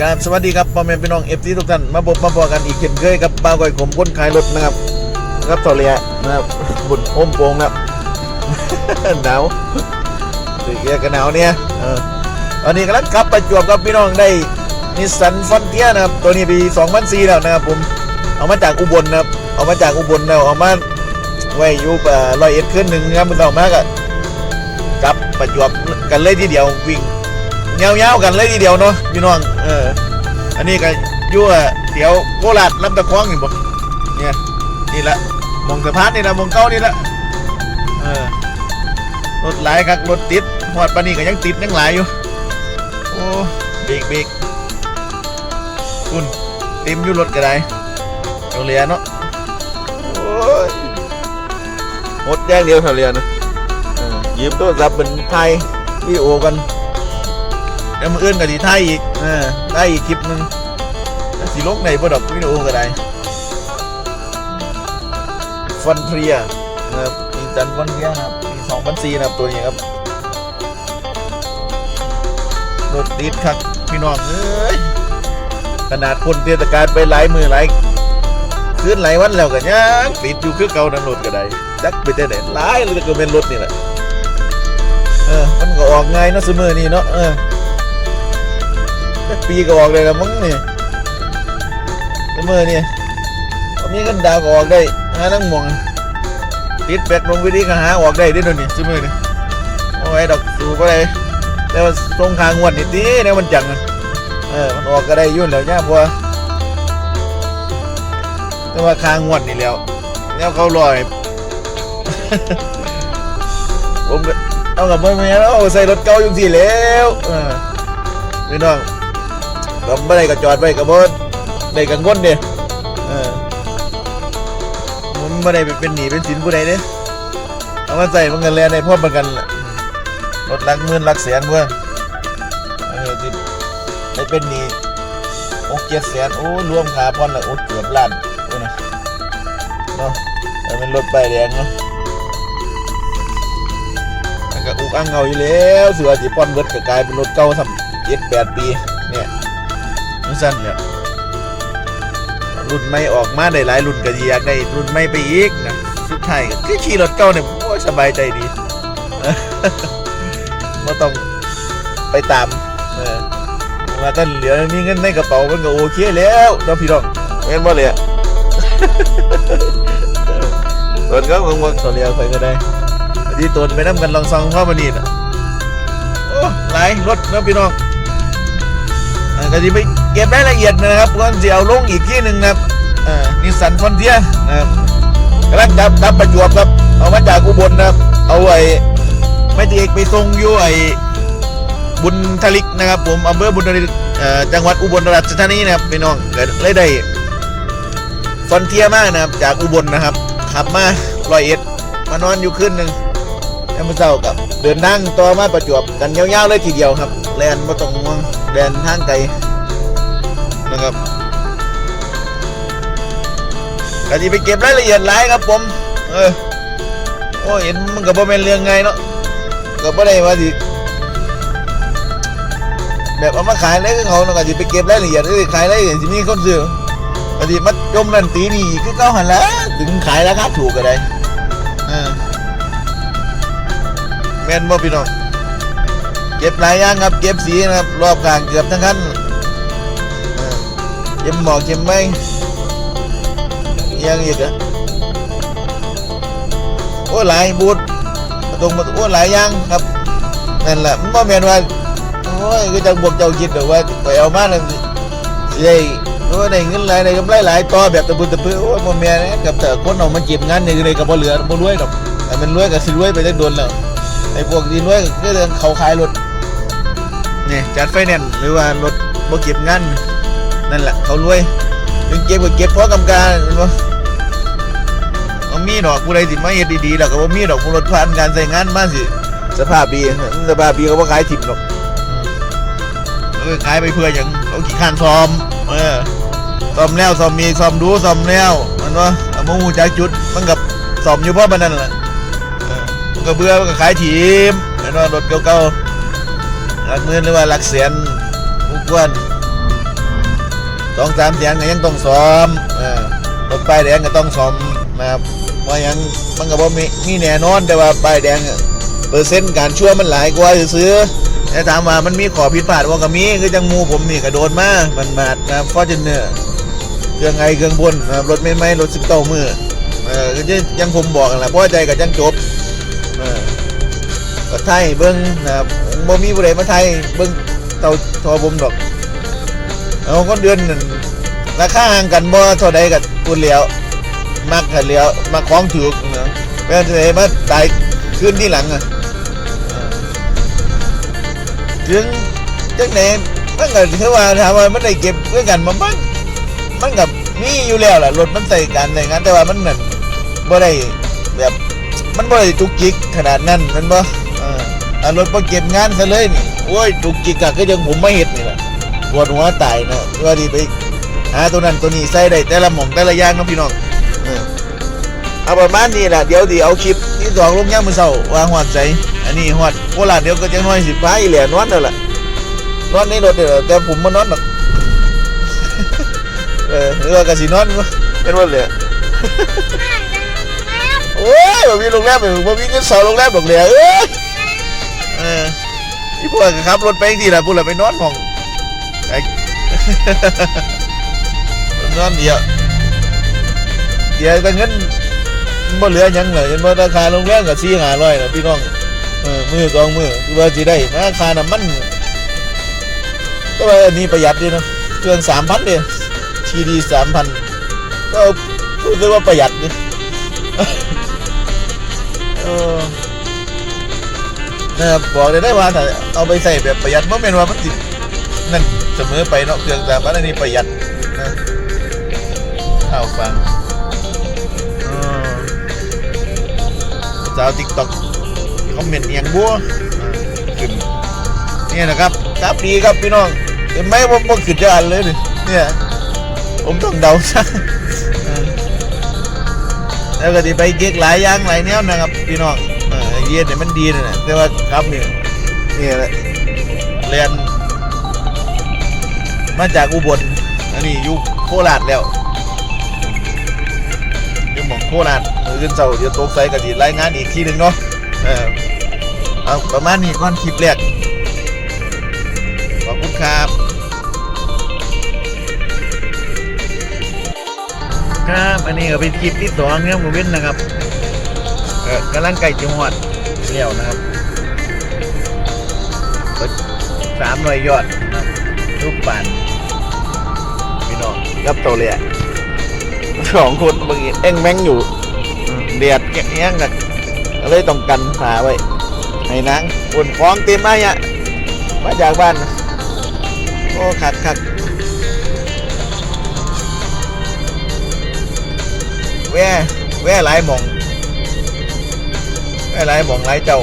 ครับสวัสดีครับพ่อแม่พี่น้องเอฟซีทุกท่านมาพบมาบอกกันอีกเช่นเคยกับป้าก้อยขมคนขายรถนะครับครับต่อเรียนะครับบุญโอมโปงนะครับหนาวตึกเรียกันหนาวเนี่ยเออตอนนี้กำลังขับประจวบกับพี่น้องได้นิสสันฟอนเทียนะครับ ตัวนี้ปี2004แล้วนะครับผมเอามาจากอุบลนะครับเอามาจากอุบลแล้วเอามาไว้อยู่ร้อยเอ็ดขึ้นหนึ่งนะครับมันต่อมากอะกับประจวบกันเลยทีเดียววิ่ง เงาๆกันเลยทีเดียวเนาะพี่น้องเอออันนี้ก็ยั่วเดี๋ยวโคราชลำตะคองนี่บ่เนี่ยนี่ละมองสะพานนี่ละมองเก้านี่ละเออรถหลายครับรถติดหอดปานี้ก็ยังติดยังหลายอยู่โอ้เบรกเบรกคุณเต็มอยู่รถก็ได้เอาเหลียเนาะโอ้ยหมดแย่งเดียวเท่าเรียนะยืมโทรศัพท์เป็นไทยวิดีโอกัน ดี๋ยวมืออื่นก็สิถ่ายอีกเออได้อีกคลิปหนึงแต่สิลงในบ่ดอกวิดีโอก็ได้ฟันเทียนะครับมีจันฟันเทียนะครับปี2004นะครับตัวนี้ครับรถติดครับพี่น้องเอ้ยขนาดคนเทศกาลไปหลายมือหลายคืนหลายวันแล้วก็ยังติดอยู่คือเก่านั่นรถก็ได้จักไปแต่ไหนหลายเลยก็เป็นรถนี่แหละเออมันก็ออกง่ายเนาะซุมื้อนี้เนาะเออักปีก็ออกเลยละมึงนี่เสมอนี่เอามีเงินดาวก็ออกได้หานั่งมองติดแบตลงวิธีก็หาออกได้ด้วยนี่เสมอนี่โอ้ยดอกสูบอะไรแต่ว่าตรงคางวดนี่ตีเนี่ยมันจังเออมันออกก็ได้ยุ่นแล้วย่าบัวแต่ว่าคางวดนี่แล้วแล้วเขาลอยผมก็เอากับเมื่อไแล้วเอาใส่รถเก่าอยู่ที่แล้วเออพี่น้อง ก็ไม่ได้ก็จอดไว้กับบ่ได้กังวลเด้เออมันไม่ได้ไปเป็นหนีเป็นสินผู้ใดเด้เอามาใส่มันเงินแลในพ่อประกันล่ะรถลักหมื่นลักแสนเพื่อนเออที่ได้เป็นหนีโอ้เจ็ดแสนโอ้รวมค่าผ่อนละโอ้เกือบล้านโอ้นะเนาะแต่เป็นรถป้ายแดงเนาะมันก็อุกอังเงาอยู่แล้วเสือสิผ่อนเบิดก็กลายเป็นรถเก่าทำเจ็ดแปดปี นี่นสั้นเนี่ยรุ่นใหม่ออกมาได้หลายรุ่นก็อยากได้รุ่นใหม่ไปอีกนะสุดท้ายก็คือขี่รถเก่าเนี่ยโอ้สบายใจดีไม่ต้องไปตามเออว่าท่านเหลือมีเงินในกระเป๋ามันก็โอเคแล้วน้องพี่น้องเห็นบ่เลยอะตนก็มึงมึงต่อเรียกไปก็ได้ที่ตนไปน้ำกันลองซองพ่อมานี่นะโอ้หลายรถน้องพี่น้องอ่าก็จะไป เก็บรายละเอียดนะครับก่อนจะเอาลงอีกที่หนึ่งนะครับอ่านิสสันฟอนเทียนะครับกำลังดับดับประจวบครับเอามาจากอุบลนะครับ เอาไอ้ไม่ตีเอกไปส่งอยู่ไอ้บุญทลิกนะครับ ผมอำเภอบุญทลิกเอ่อจังหวัดอุบลราชธานีนะครับพี่น้องเกิดเลยได้ฟอนเทียมากนะครับ จากอุบลนะครับขับมาลอยเอ็ดมานอนอยู่คืนหนึ่งแล้วมาเช้ากับเดินทางต่อมาประจวบกันยาวๆเลยทีเดียวครับแลนมาต้องห่วงแดนทางไกล นะครับก็จะไปเก็บรายละเอียดหลายครับผมเออโอ้เห็นมันก็บ่เป็นเรื่องไงเนาะก็บ่ได้ว่าสิแบบเอามาขายเลยคือเขาเนาะก็สิไปเก็บรายละเอียดเลยขายได้สิมีคนซื้อก็สิมาจมนั่นตีนี่คือเก่าหันละถึงขายราคาถูกก็ได้เออแม่นบ่พี่น้องเก็บหลายอย่างครับ เก็บสีนะครับ รอบกลางเกือบทั้งคัน เก็บหมอกเก็บไม่ยังอีกอะโอ้หลายบูทตรงมาโอ้หลายย่างครับนั่นแหละมันบ่แม่นว่าโอ้ยก็จังบวกเจ้าคิดหรือว่าไปเอามาแล้วสิได้โอ้ยได้เงินหลายได้กำไรหลายต่อแบบตะบุตะปือโอ้ยบ่แม่นนกับแต่คนเอามาเก็บงานนี่เลยก็บ่เหลือบ่รวยดอกแต่มันรวยก็สิรวยไปได้โดนแล้วไอ้พวกที่รวยก็เรื่องเขาขายรถนี่จัดไฟแนนซ์หรือว่ารถบ่เก็บเงิน นั่นแหละเขารวยถึงเก็บก็เก็บเพราะกำการแมันบ่เอามีดอกผู้ใดสิมาเฮ็ดดีๆแล้วก็บ่มีดอกผู้รถผ่านการใช้งานมาสิสภาพดีสภาพดีก็บ่ขายถิ่มหรอกเออขายไปเพื่อหยังเขาขี้ข้านซ้อม เออซ้อมแล้วซ้อมมีซ้อมดูซ้อมแล้วมันว่าเอามาฮู้จักจุดมันกับซ้อมอยู่เพราะมันนั่นแหละเออมันก็เบื่อมันก็ขายถิ่มเห็นว่ารถเก่าๆหลักหมื่นหรือว่าหลักแสนทุกวัน สองสามแสนก็ยังต้องซ้อมเออรถป้ายแดงก็ต้องซ้อมนะครับเพราะยังมันก็บ่มีมีแน่นอนแต่ว่าป้ายแดงเปอร์เซ็นต์การชั่วมันหลายกว่าซื้อแต่ถามว่ามันมีขอผิดพลาดว่าก็มีคือจังมูผมนี่ก็โดนมามันมาดนะครับฟอร์จูเนอร์เครื่องไอเครื่องบนนะรถไม่ไม่รถสิบเก้ามือเออก็จะยังผมบอกกันแหละเพราะใจกับจังจบเออก็ไทยเบิ้งนะครับบ่มีผู้ใดมาไทยเบิ้งเต่าทอผมดอก เอาก็เดือนหนึ่งราคาห่างกันบ่เท่าใดกับกุนเหลียวมักกันเหลียวมาคล้องถูกนะแม่จะไหนมาตายขึ้นที่หลังอะเออถึงจังไหนมันก็ถือว่าถามว่ามันได้เก็บด้วยกันมาบ้างมันกับมีอยู่แล้วแหละรถมันใส่กันในงั้นแต่ว่ามันนั่นบ่ได้แบบมันบ่ได้จุกจิกขนาดนั้นมันบ่ออถ้ารถบ่เก็บงานซะเลยนี่โอ้ยจุกจิกอะก็ยังผมไม่เห็นนี่แหละ ปวดหัวตายนะว่าดีไปหาตัวนั้นตัวนี้ใส่ได้แต่ละหม่องแต่ละอย่างเนาะพี่น้องเออเอาประมาณนี้แหละเดี๋ยวดีเอาคลิปที่สองลงย่างมือเสาร์ว่าหอดใจอันนี้หอดโคราชเดี๋ยวก็จะน้อยสิพาอีแหล่นอนนั่นแหละนอนในรถเดี๋ยวแต่ผมมานอนหรอกเออหรือว่ากสินอนวะเป็นวันเลยโอ้ยบ่มีโรงแรมบ่บ่มีเงินเสาโรงแรมดอกเลยเอ้ยเออที่พวกก็ขับรถไปที่ละพวกเราไปนอนห้องไอ้ นอนเดียวเดี๋ยวแต่เงินมันบ่เหลือยังเลยเห็นบ่ราคาโรงแรมก็สี่ห้าร้อยนะพี่น้องเออมือสองมือคือว่าสิได้ราคาน้ำมันก็ว่าอันนี้ประหยัดดีเนาะเครื่องสามพันเดียทีดีสามพันก็รู้สึกว่าประหยัดดิเออนะครับบอกเลยได้ว่าถ้าเอาไปใส่แบบประหยัดเพราะเป็นว่ามันติด นั่นเสมอไปเนาะเครื่องแต่ว่าอันนี้ประหยัดนะข้าวฟังสาวติ๊กต็อกคอมเมนต์เอียงบัวขึ้นนี่นะครับครับดีครับพี่น้องเห็นไหมผมผมขึ้นจะอ่านเลยนี่เนี่ยผมต้องเดาซะแล้วก็ที่ไปเก๊กหลายอย่างหลายแนวนะครับ พี่น้องเออเย็นเนี่ยมันดีนะนะแต่ว่าครับนี่ยนี่แหละเรียน มาจากอุบลอันนี้อยู่โคราชแล้วอยู่หมองโคราชมือขึ้นเสาเดี๋ยวตกใส่กะดีรายงานอีกทีหนึ่งเนาะเออเอาประมาณนี้ก่อนคลิปแรกขอบคุณครับครับอันนี้ก็เป็นคลิปที่สองครับผมเว้นนะครับเออกำลังไก่จังหวัดเลี้ยวนะครับสามหน่วยยอดนะครับ รูปปันพี่น้องกับตัวเลยสองคนบางทีเอ็งแม่งอยู่อืมเดียดแกะแย่งกันก็เลยต้องกันขาไว้ให้นางอุ่นฟ้องเต็มมาเนี่ยมาจากบ้านโอ้ขัดขัดแว่แว่หลายหมองแว่หลายหมองหลายเจ้า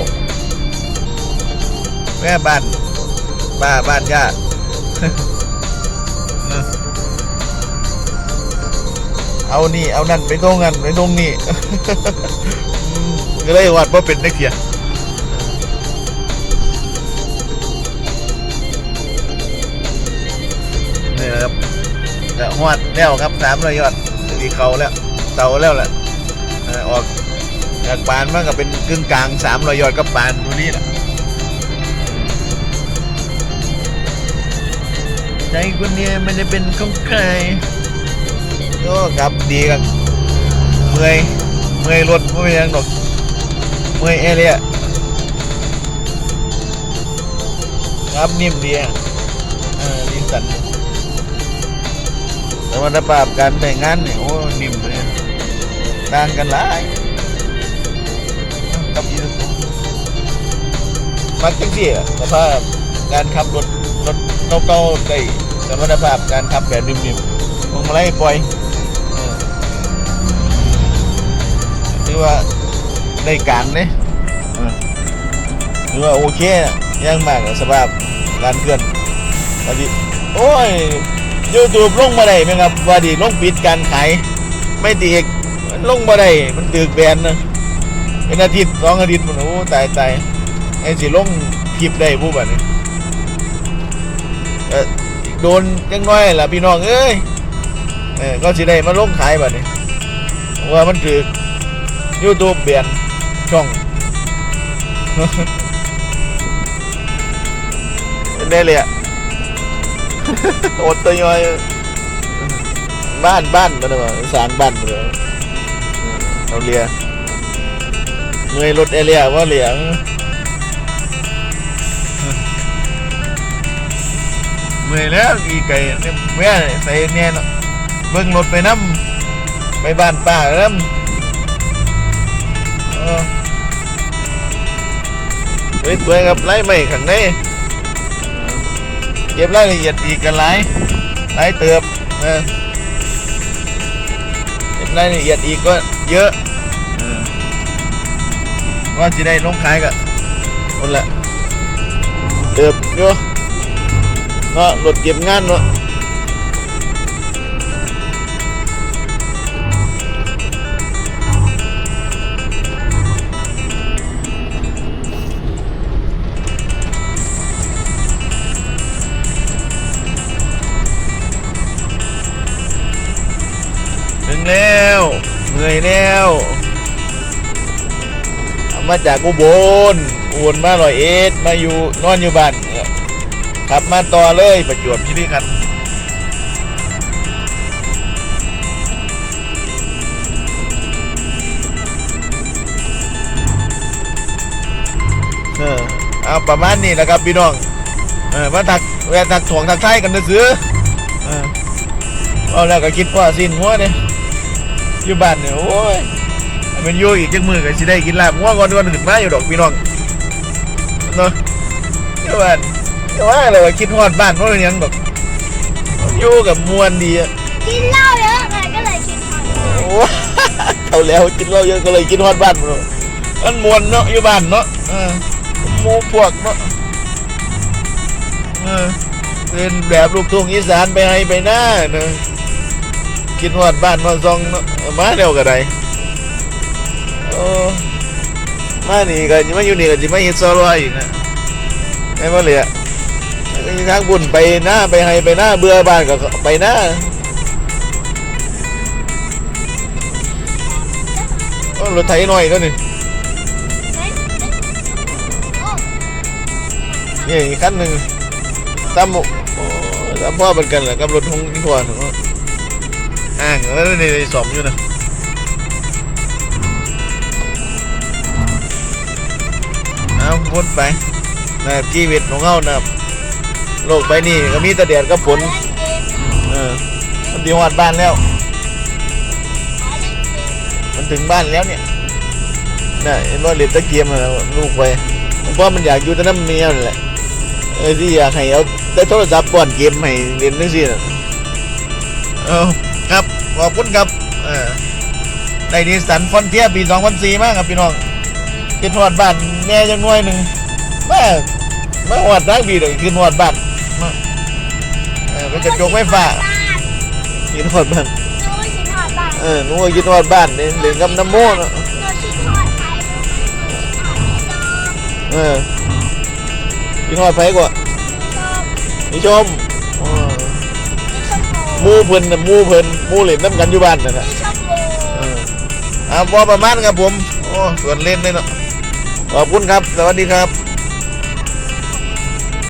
แว่บ้านบ้าบ้านญาติ เอานี่ เอานั่นไปตรงนั้นไปตรงนี่ก็เลยวัดว่าเป็นนักเขียนนี่นะครับจะหวดแล้วครับสามระยยอดที่เขาแล้วเตาแล้วแหละออกจากปานมันก็เป็นกึ่งกลางสามระยอดกับปานดูนี่แหละ ใจคนเนี้ยไม่ได้เป็นของใครก็ครับดีกันเมื่อยเมื่อยรถไม่เป็นหยังดอกเมื่อยเอเรียครับนิ่มดีอะเออดีสันแต่ว่าระบาบการแบ่งงานเนี่ยโอ้นิ่มเลยต่างกันหลายกับอีสุมักจริงๆอะสภาพการขับรถรถ เก่าๆได้สมรรถภาพการขับแบบนิ่มๆพวงมาลัยปล่อยถือว่าได้การเนี่ยเออถือว่าโอเคยังมากสภาพการเคลื่อนพอดีโอ้ยยูทูบลงมาได้ไหมครับว่าดีลงปิดการขายไม่ตีกลงมาได้มันตึกแบนนะเป็นอาทิตย์สองอาทิตย์มันโอ้ตายตายไอ้สิลงคลิปได้ผู้แบบนี้ โดนจังน้อยล่ะพี่น้องเอ้ยเออก็สิได้มาลงขายบัดนี้ว่ามันถือ YouTube เปลี่ยนช่องเป็นได้เลยอะอดตัวย่อยบ้านบ้านมันว่าสางบ้านมันเลยเอาเรียเงยรถเอเรียว่าเหลียง มื่อยแล้วอีไก่เนี่ยแม่ใส่เนี่ยเนาะเบิ่งรถไปน้ำไปบ้านป้าน้ำเออเว้ยตัวกับไล่ไม่ข้างในเก็บรายละเอียดอีกกันหลายหลายเติบเออเก็บรายละเอียดอีกก็เยอะว่าจะได้ลงขายกับคนละเติบเยอะ เนาะรถเก็บงานเนาะถึงแล้วเหนื่อยแล้วมาจากอุบลอุบลมาลอยเอ็ดมาอยู่นอนอยู่บ้าน ขับมาต่อเลยประจวบคีรีขันธ์เออเอาประมาณนี้แหละครับพี่น้องเออมาทักแวะทักถ่วงทักไทายกันซื้อๆเออเอาแล้วก็คิดว่าสิ้นหัวเนี่ยอยู่บ้านเนี่ยโอ้ยให้มันอยู่อีกจักมือก็สิได้กินลาบหัวก่อนก่อนขึ้นมาอยู่ดอกพี่น้องเนาะอยู่บ้าน แต่ว่าอะไรว่าคิดฮอดบ้านเพราะเป็นหยังดอกอยู่กับมวนดีอะกินเหล้าเยอะไงก็เลยกินหอยโอ้เอาแล้วกินเหล้าเยอะก็เลยกินฮอดบ้านมันมันมวนเนาะอยู่บ้านเนาะเออหมู่พวกเนาะเออเป็นแบบลูกทุ่งอีสานไปให้ไปหน้าเนาะกินหอดบ้านมาซองเนาะมาเดียวกันไดโอ้มานี่ก็สิมาอยู่นี่ก็สิมาเฮ็ดซอรอยอีกนะไอ้บ่เหลือก็สิ ทางบุญไปหน้าไปให้ไปหน้าเบื่อบ้านก็ไปหน้าโอ้รถไถหน่อยก็นี่ไหนโอ้นี่อีกคันหนึ่งตามหมู่โอ้ตามพ่อเหมือนกันแหละกับรถของพี่พ่ออ่างแล้วนี่ในสมอยู่นะเอาพ้นไปนะครับชีวิตของเขานะครับ โลกใบนี้ก็มีแต่แดดกับฝนเล่นเกมเออมันดีฮอดบ้านแล้ว มันถึงบ้านแล้วเนี่ยน่ะเห็นว่าเล่นตะเกียมอะลูกไปเพราะมันอยากอยู่แต่น้ำเมียนั่นแหละเออที่อยากให้เอาได้โทรศัพท์ก่อนเกมให้เล่นนึงสิน่ะเอาครับขอบคุณครับเออในนิสสันฟอนเทียปี2004มากครับพี่น้องคิดฮอดบ้านแม่จังน้อยหนึ่งแม่ไม่ฮอดนักบีเลยคิดฮอดบ้าน มาเออเป็นกระจกไฟฟ้าบ้านคิดฮอดบ้านหนูกินหอดบ้านเออหนูก็คิดฮอดบ้านเล่นเล่นกับน้ำโม่เนาะหนูกินหอดไทยหนูกินหอดไทยเออคิดฮอดไผกว่าชอบนิชมเออนี่ชมหพูมู่เพิ่นน่ะหมู่เพิ่นหมู่เล่นน้ำกันอยู่บ้านนั่นแหละนี่ชมพูเอออ่าพอประมาณครับผม โอ้ส่วนเล่นเลยเนาะขอบคุณครับ สวัสดีครับ